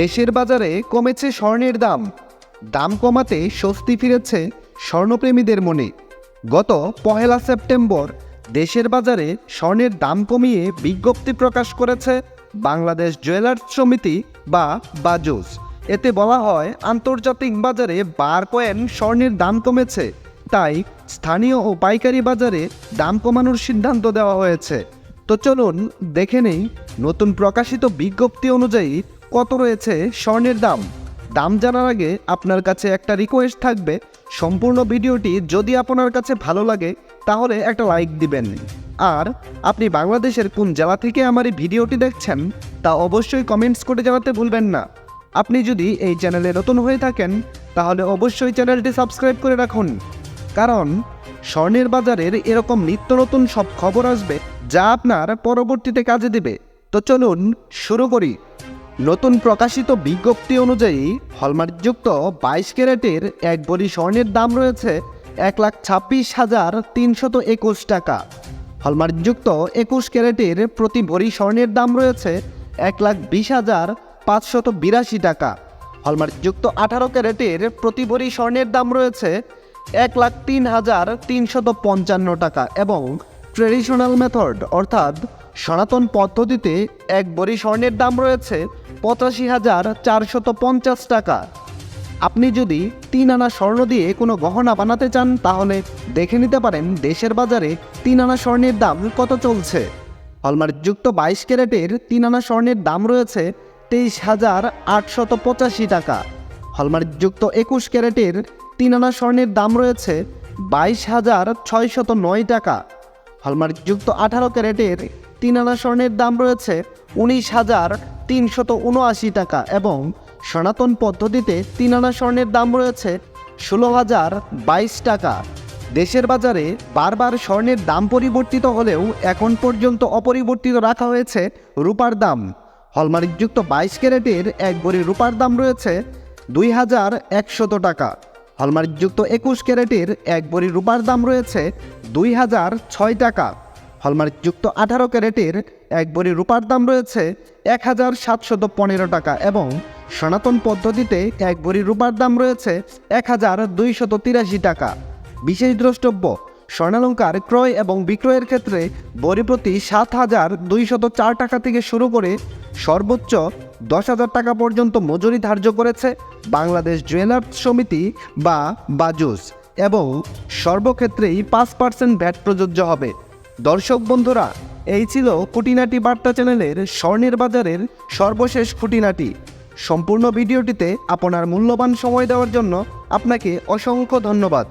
দেশের বাজারে কমেছে স্বর্ণের দাম। দাম কমাতে স্বস্তি ফিরেছে স্বর্ণপ্রেমীদের মনে। গত পহেলা সেপ্টেম্বর দেশের বাজারে স্বর্ণের দাম কমিয়ে বিজ্ঞপ্তি প্রকাশ করেছে বাংলাদেশ জুয়েলার্স সমিতি বা বাজুস। এতে বলা হয়, আন্তর্জাতিক বাজারে বার কয়েন স্বর্ণের দাম কমেছে। তাই স্থানীয় ও পাইকারি বাজারে দাম কমানোর সিদ্ধান্ত দেওয়া হয়েছে। তো চলুন দেখে নেই নতুন প্রকাশিত বিজ্ঞপ্তি অনুযায়ী কত রয়েছে স্বর্ণের দাম? দাম জানার আগে আপনার কাছে একটা রিকোয়েস্ট থাকবে। সম্পূর্ণ ভিডিওটি যদি আপনার কাছে ভালো লাগে, তাহলে একটা লাইক দিবেন। আর আপনি বাংলাদেশের কোন জেলা থেকে আমার এই ভিডিওটি দেখছেন, তা অবশ্যই কমেন্টস করে জানাতে ভুলবেন না। আপনি যদি এই চ্যানেলে নতুন হয়ে থাকেন, তাহলে অবশ্যই চ্যানেলটি সাবস্ক্রাইব করে রাখুন। কারণ স্বর্ণের বাজারের এরকম নিত্য নতুন সব খবর আসবে, যা আপনার পরবর্তীতে কাজে দেবে। তো চলুন শুরু করি। নতুন প্রকাশিত বিজ্ঞপ্তি অনুযায়ী হলমার্কযুক্ত বাইশ ক্যারেটের এক বড়ি স্বর্ণের দাম রয়েছে এক লাখ ছাব্বিশ হাজার তিনশত একুশ টাকা। হলমার্কযুক্ত একুশ ক্যারেটের প্রতি ভরি স্বর্ণের দাম রয়েছে এক লাখ বিশ হাজার পাঁচশত বিরাশি টাকা। হলমার্কযুক্ত আঠারো ক্যারেটের প্রতি ভরি স্বর্ণের দাম রয়েছে এক লাখ তিন হাজার তিনশত পঞ্চান্ন টাকা এবং ট্রেডিশনাল মেথড অর্থাৎ সনাতন পদ্ধতিতে এক বড়ি স্বর্ণের দাম রয়েছে পঁচাশি হাজার চারশত পঞ্চাশ টাকা। আপনি যদি তিন আনা স্বর্ণ দিয়ে কোনো গহনা বানাতে চান, তাহলে দেখে নিতে পারেন দেশের বাজারে তিন আনা স্বর্ণের দাম কত চলছে। হলমার্কযুক্ত বাইশ ক্যারেটের তিন আনা স্বর্ণের দাম রয়েছে তেইশ হাজার আটশত পঁচাশি টাকা। হলমার্কযুক্ত একুশ ক্যারেটের তিন আনা স্বর্ণের দাম রয়েছে বাইশ হাজার ছয়শত নয় টাকা। হলমার্কযুক্ত আঠারো ক্যারেটের তিন আনা স্বর্ণের দাম রয়েছে উনিশ হাজার তিনশত উনআশি টাকা এবং সনাতন পদ্ধতিতে তিন আনা স্বর্ণের দাম রয়েছে ষোলো হাজার বাইশ টাকা। দেশের বাজারে বারবার স্বর্ণের দাম পরিবর্তিত হলেও এখন পর্যন্ত অপরিবর্তিত রাখা হয়েছে রূপার দাম। হলমার্কযুক্ত বাইশ ক্যারেটের এক ভরি রূপার দাম রয়েছে দুই হাজার একশত টাকা। হলমার্কযুক্ত একুশ ক্যারেটের এক ভরি রূপার দাম রয়েছে দুই হাজার ছয় টাকা। হলমার্কযুক্ত আঠারো ক্যারেটের এক ভরি রূপার দাম রয়েছে এক হাজার সাতশত পনেরো টাকা এবং সনাতন পদ্ধতিতে এক ভরি রূপার দাম রয়েছে এক হাজার দুইশত তিরাশি টাকা। বিশেষ দ্রষ্টব্য, স্বর্ণালঙ্কার ক্রয় এবং বিক্রয়ের ক্ষেত্রে বড়ি প্রতি সাত হাজার দুইশত চার টাকা থেকে শুরু করে সর্বোচ্চ দশ হাজার টাকা পর্যন্ত মজুরি ধার্য করেছে বাংলাদেশ জুয়েলার্স সমিতি বা বাজুস এবং সর্বক্ষেত্রেই পাঁচ পার্সেন্ট ভ্যাট প্রযোজ্য হবে। দর্শক বন্ধুরা, এই ছিল খুঁটিনাটি বার্তা চ্যানেলের স্বর্ণের বাজারের সর্বশেষ খুঁটিনাটি। সম্পূর্ণ ভিডিওটিতে আপনার মূল্যবান সময় দেওয়ার জন্য আপনাকে অসংখ্য ধন্যবাদ।